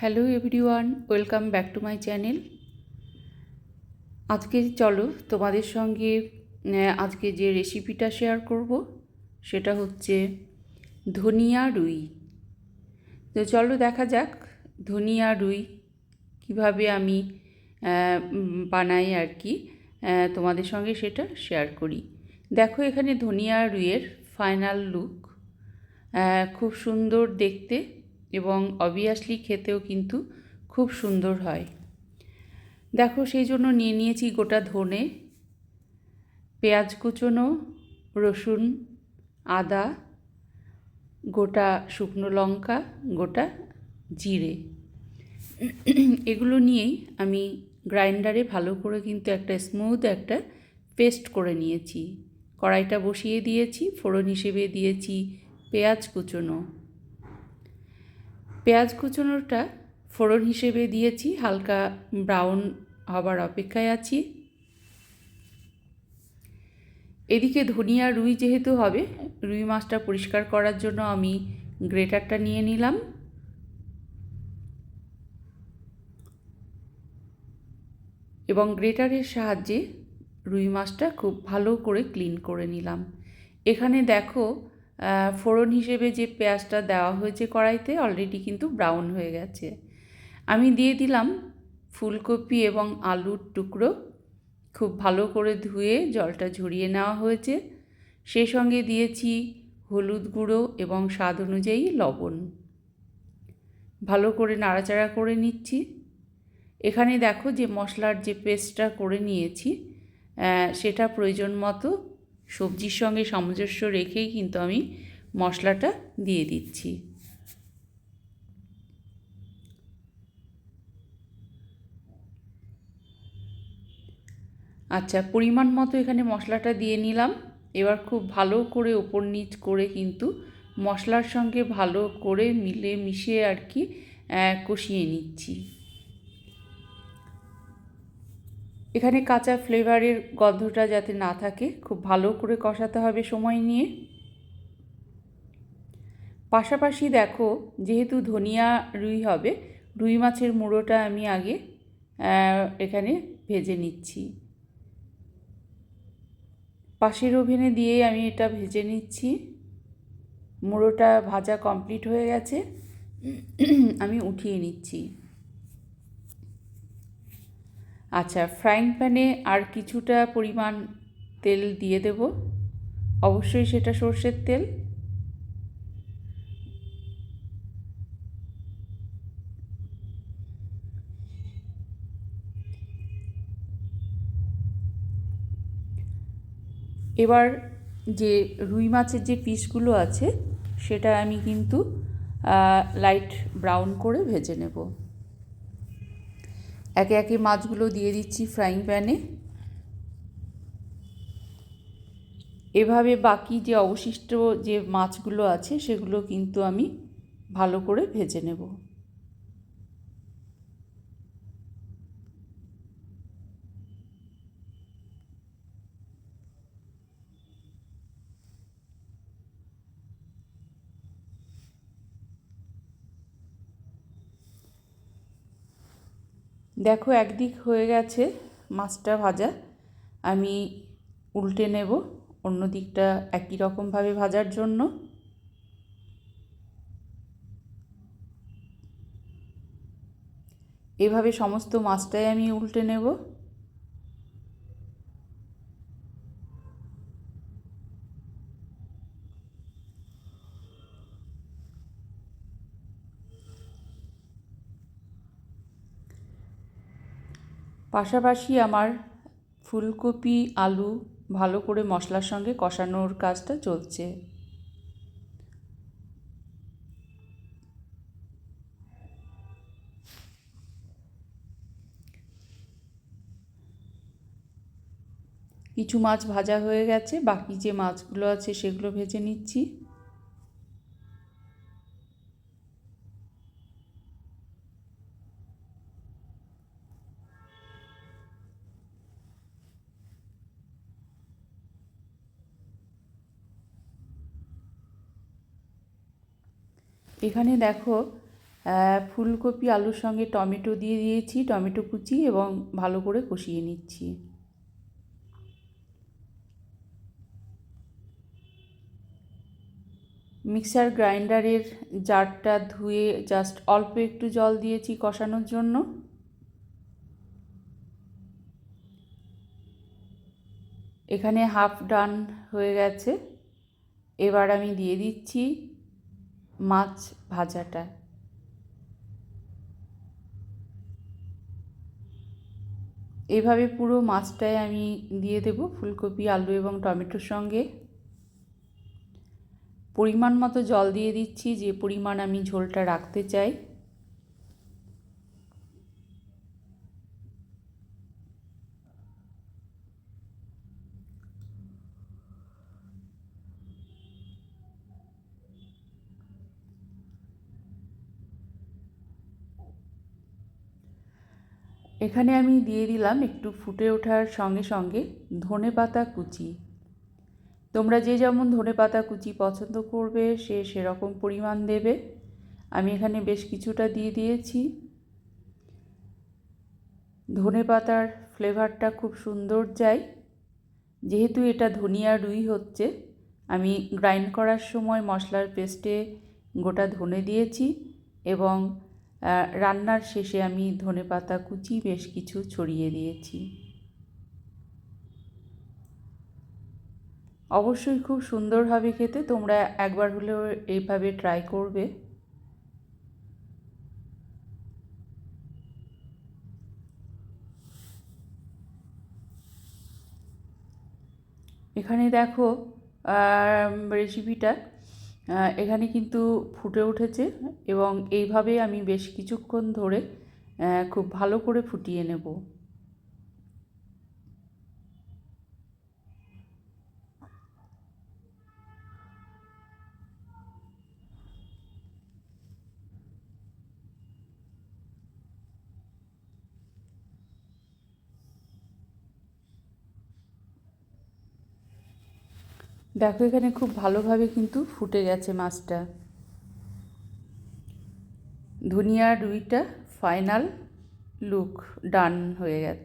Hello everyone, welcome back to my channel. আজকে চলো তোমাদের সঙ্গে আজকে যে রেসিপিটা শেয়ার করব, সেটা হচ্ছে ধনিয়া রুই। তো চলো দেখা যাক ধনিয়া রুই কীভাবে আমি বানাই আর কি তোমাদের সঙ্গে সেটা শেয়ার করি। দেখো এখানে ধনিয়া রুইয়ের ফাইনাল লুক খুব সুন্দর দেখতে। এবং অবভিয়াসলি খেতেও কিন্তু খুব সুন্দর হয়। দেখো সেই জন্য নিয়ে নিয়েছি গোটা ধনে, পেঁয়াজ কুচোনো, রসুন, আদা, গোটা শুকনো লঙ্কা, গোটা জিরে। এগুলো নিয়েই আমি গ্রাইন্ডারে ভালো করে কিন্তু একটা স্মুথ একটা পেস্ট করে নিয়েছি। কড়াইটা বসিয়ে দিয়েছি, ফোড়ন হিসেবে দিয়েছি পেঁয়াজ কুচোনো। পেঁয়াজ কুচোনোটা ফোড়ন হিসেবে দিয়েছি, হালকা ব্রাউন হবার অপেক্ষায় আছি। এদিকে ধনিয়া রুই যেহেতু হবে, রুই মাছটা পরিষ্কার করার জন্য আমি গ্রেটারটা নিয়ে নিলাম। এবং গ্রেটারের সাহায্যে রুই মাছটা খুব ভালো করে ক্লিন করে নিলাম। এখানে দেখো ফোড়ন হিসেবে যে পেঁয়াজটা দেওয়া হয়েছে কড়াইতে অলরেডি কিন্তু ব্রাউন হয়ে গেছে। আমি দিয়ে দিলাম ফুলকপি এবং আলুর টুকরো। খুব ভালো করে ধুয়ে জলটা ঝরিয়ে নেওয়া হয়েছে। সেই সঙ্গে দিয়েছি হলুদ গুঁড়ো এবং স্বাদ অনুযায়ী লবণ। ভালো করে নাড়াচাড়া করে নিচ্ছি। এখানে দেখো যে মশলার যে পেস্টটা করে নিয়েছি সেটা প্রয়োজন মতো সবজির সঙ্গে সামঞ্জস্য রেখেই কিন্তু আমি মশলাটা দিয়ে দিচ্ছি। আচ্ছা পরিমাণ মতো এখানে মশলাটা দিয়ে নিলাম। এবার খুব ভালো করে ওপর নিচ করে কিন্তু মশলার সঙ্গে ভালো করে মিলে মিশিয়ে আর কি কষিয়ে নিচ্ছি। এখানে কাঁচা ফ্লেভারের গন্ধটা যাতে না থাকে, খুব ভালো করে কষাতে হবে সময় নিয়ে। পাশাপাশি দেখো, যেহেতু ধনিয়া রুই হবে, রুই মাছের মুড়োটা আমি আগে এখানে ভেজে নিচ্ছি। পাশের ওভেনে দিয়ে আমি এটা ভেজে নিচ্ছি। মুড়োটা ভাজা কমপ্লিট হয়ে গেছে। আমি উঠিয়ে নিচ্ছি। আচ্ছা ফ্রাইং প্যানে আর কিছুটা পরিমাণ তেল দিয়ে দেব। অবশ্যই সেটা সর্ষের তেল। এবার যে রুই মাছের যে পিসগুলো আছে, সেটা আমি কিন্তু লাইট ব্রাউন করে ভেজে নেব। একে একে মাছগুলো দিয়ে দিচ্ছি ফ্রাইং প্যানে এভাবে বাকি যে অবশিষ্ট যে মাছগুলো আছে, সেগুলো কিন্তু আমি ভালো করে ভেজে নেব। দেখো একদিক হয়ে গেছে মাছটা ভাজা। আমি উল্টে নেব, অন্য দিকটা একই রকমভাবে ভাজার জন্য। এভাবে সমস্ত মাছটাই আমি উল্টে নেব। পাশাপাশি আমার ফুলকপি, আলু ভালো করে মশলার সঙ্গে কষানোর কাজটা চলছে। কিছু মাছ ভাজা হয়ে গেছে, বাকি যে মাছগুলো আছে সেগুলো ভেজে নিচ্ছি। এখানে দেখো ফুলকপি, আলুর সঙ্গে টমেটো দিয়ে দিয়েছি, টমেটো কুচি এবং ভালো করে কষিয়ে নিচ্ছি। মিক্সার গ্রাইন্ডারের জারটা ধুয়ে জাস্ট অল্প একটু জল দিয়েছি কষানোর জন্য। এখানে হাফ ডান হয়ে গেছে। এবার আমি দিয়ে দিচ্ছি মাছ ভাজাটা। এভাবে পুরো মাছটাই আমি দিয়ে দেব ফুলকপি, আলু এবং টমেটোর সঙ্গে। পরিমাণ মতো জল দিয়ে দিচ্ছি, যে পরিমাণ আমি ঝোলটা রাখতে চাই। এখানে আমি দিয়ে দিলাম একটু ফুটে ওঠার সঙ্গে সঙ্গে ধনে পাতা কুচি। তোমরা যে যেমন ধনে পাতা কুচি পছন্দ করবে, সে সেরকম পরিমাণ দেবে। আমি এখানে বেশ কিছুটা দিয়ে দিয়েছি। ধনে পাতার ফ্লেভারটা খুব সুন্দর যায়। যেহেতু এটা ধনিয়া রুই হচ্ছে, আমি গ্রাইন্ড করার সময় মশলার পেস্টে গোটা ধনে দিয়েছি এবং রান্নার শেষে আমি ধনে পাতা কুচি বেশ কিছু ছড়িয়ে দিয়েছি। অবশ্যই খুব সুন্দর হবে খেতে, তোমরা একবার হলেও এইভাবে ট্রাই করবে। এখানে দেখো রেসিপিটা এখানে কিন্তু ফুটে উঠেছে এবং এইভাবে আমি বেশ কিছুক্ষণ ধরে খুব ভালো করে ফুটিয়ে নেব। দেখো, এখানে খুব ভালোভাবে কিন্তু ফুটে গেছে মাছটা। ধনিয়া রুইটা ফাইনাল লুক ডান হয়ে গেছে।